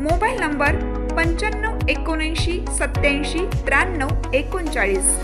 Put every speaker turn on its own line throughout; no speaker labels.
Mobile number पंच्याण्णव एकोणऐंशी सत्याऐंशी त्र्याण्णव एकोणचाळीस.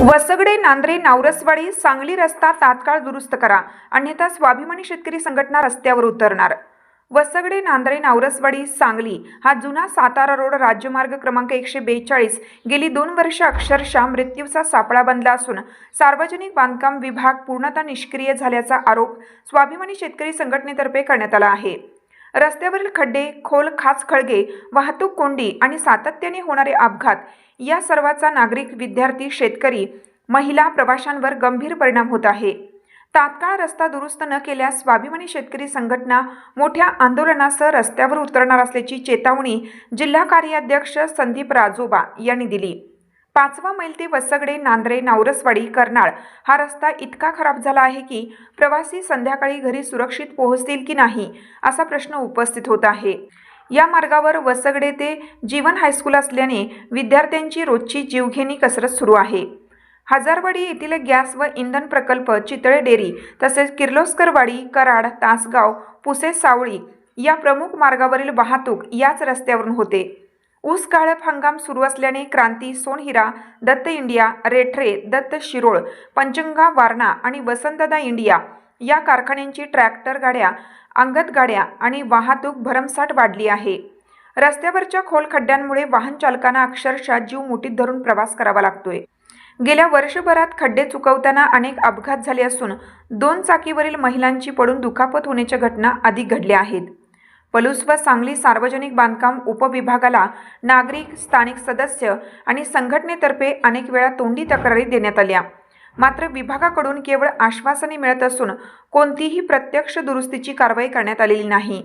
वसगडे नांद्रे नावरसवाडी सांगली रस्ता तात्काळ दुरुस्त करा. अन्यथा स्वाभिमानी शेतकरी संघटना रस्त्यावर उतरणार. वसगडे नांद्रे नावरसवाडी सांगली हा जुना सातारा रोड राज्यमार्ग क्रमांक एकशे बेचाळीस. गेली दोन वर्ष अक्षरशः मृत्यूचा सापळा बनला असून सार्वजनिक बांधकाम विभाग पूर्णतः निष्क्रिय झाल्याचा आरोप स्वाभिमानी शेतकरी संघटनेतर्फे करण्यात आला आहे. रस्त्यावरील खड्डे खोल खाच खळगे वाहतूक कोंडी आणि सातत्याने होणारे अपघात या सर्वाचा नागरिक विद्यार्थी शेतकरी महिला प्रवाशांवर गंभीर परिणाम होत आहे. तात्काळ रस्ता दुरुस्त न केल्यास स्वाभिमानी शेतकरी संघटना मोठ्या आंदोलनासह रस्त्यावर उतरणार असल्याची चेतावणी जिल्हा कार्याध्यक्ष संदीप राजोबा यांनी दिली. पाचवा मैल ते वसगडे नांद्रे नावरसवाडी कर्नाळ हा रस्ता इतका खराब झाला आहे की प्रवासी संध्याकाळी घरी सुरक्षित पोहोचतील की नाही असा प्रश्न उपस्थित होत आहे. या मार्गावर वसगडे ते जीवन हायस्कूल असल्याने विद्यार्थ्यांची रोजची जीवघेणी कसरत सुरू आहे. हजारवाडी येथील गॅस व इंधन प्रकल्प चितळे डेरी तसेच किर्लोस्करवाडी कराड तासगाव पुसे सावळी या प्रमुख मार्गावरील वाहतूक याच रस्त्यावरून होते. ऊस काळप हंगाम सुरू असल्याने क्रांती सोनहिरा दत्त इंडिया रेठरे दत्त शिरोळ पंचंगा वारणा आणि वसंतदा इंडिया या कारखान्यांची ट्रॅक्टर गाड्या अंगत गाड्या आणि वाहतूक भरमसाठ वाढली आहे. रस्त्यावरच्या खोल खड्ड्यांमुळे वाहन चालकांना अक्षरशः जीव मुठीत धरून प्रवास करावा लागतोय. गेल्या वर्षभरात खड्डे चुकवताना अनेक अपघात झाले असून दोन चाकीवरील महिलांची पडून दुखापत होण्याच्या घटना अधिक घडल्या आहेत. पलूस व सांगली सार्वजनिक बांधकाम उपविभागाला नागरिक स्थानिक सदस्य आणि संघटनेतर्फे अनेक वेळा तोंडी तक्रारी देण्यात आल्या. मात्र विभागाकडून केवळ आश्वासने मिळत असून कोणतीही प्रत्यक्ष दुरुस्तीची कारवाई करण्यात आलेली नाही.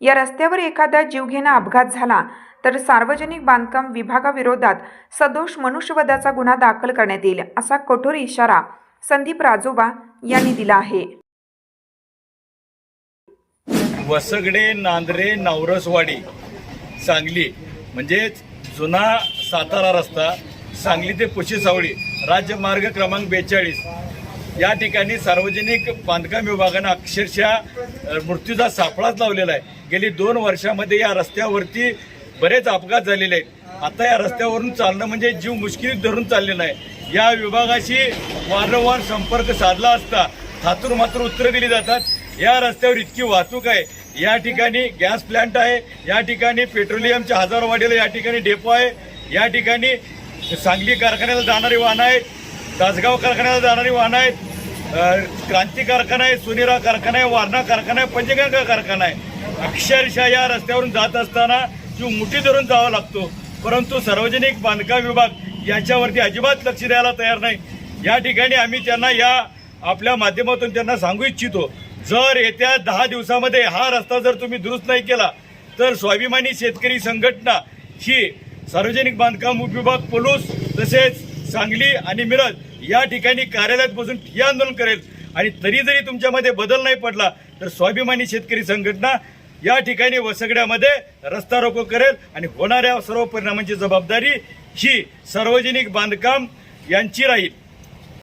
या रस्त्यावर एखादा जीवघेणा अपघात झाला तर सार्वजनिक बांधकाम विभागाविरोधात सदोष मनुष्यवधाचा गुन्हा दाखल करण्यात येईल असा कठोर इशारा संदीप राजोबा यांनी दिला आहे.
वसगडे नांद्रे नवरसवाडी सांगली म्हणजेच जुना सातारा रस्ता सांगली ते पुशी सावळी राज्यमार्ग क्रमांक बेचाळीस. या ठिकाणी सार्वजनिक बांधकाम विभागानं अक्षरशः मृत्यूचा सापळाच लावलेला आहे. गेली दोन वर्षामध्ये या रस्त्यावरती बरेच अपघात झालेले आहेत. आता या रस्त्यावरून चालणं म्हणजे जीव मुश्किलीत धरून चाललेला आहे या विभागाशी वारंवार संपर्क साधला असता थातूर मात्र उत्तरं दिली जातात. या रस्त्यावर इतकी वाहतूक आहे. या ठिकाणी गॅस प्लांट आहे. या ठिकाणी पेट्रोलियमच्या हजारो वाढीला या ठिकाणी डेपो आहे. या ठिकाणी सांगली कारखान्याला जाणारी वाहनं आहेत. तासगाव कारखान्याला जाणारी वाहनं आहेत. क्रांती कारखाना आहे सुनिरा कारखाना आहे वारणा कारखाना आहे पंचगंगा कारखाना आहे. अक्षरशः या रस्त्यावरून जात असताना जीव मुठी धरून जावा लागतो. परंतु सार्वजनिक बांधकाम विभाग याच्यावरती अजिबात लक्ष द्यायला तयार नाही. या ठिकाणी आम्ही त्यांना या आपल्या माध्यमातून त्यांना सांगू इच्छितो. जर येत्या दहा दिवसामध्ये हा रस्ता जर तुम्ही दुरुस्त नाही केला तर स्वाभिमानी शेतकरी संघटना ही सार्वजनिक बांधकाम विभाग पोलूस तसेच सांगली आणि मिरज या ठिकाणी कार्यालयात बसून ठिय्या आंदोलन करेल. आणि तरी जरी तुमच्यामध्ये बदल नाही पडला तर स्वाभिमानी शेतकरी संघटना या ठिकाणी वसगड्यामध्ये रस्ता रोको करेल आणि होणाऱ्या सर्व परिणामांची जबाबदारी ही सार्वजनिक बांधकाम यांची राहील.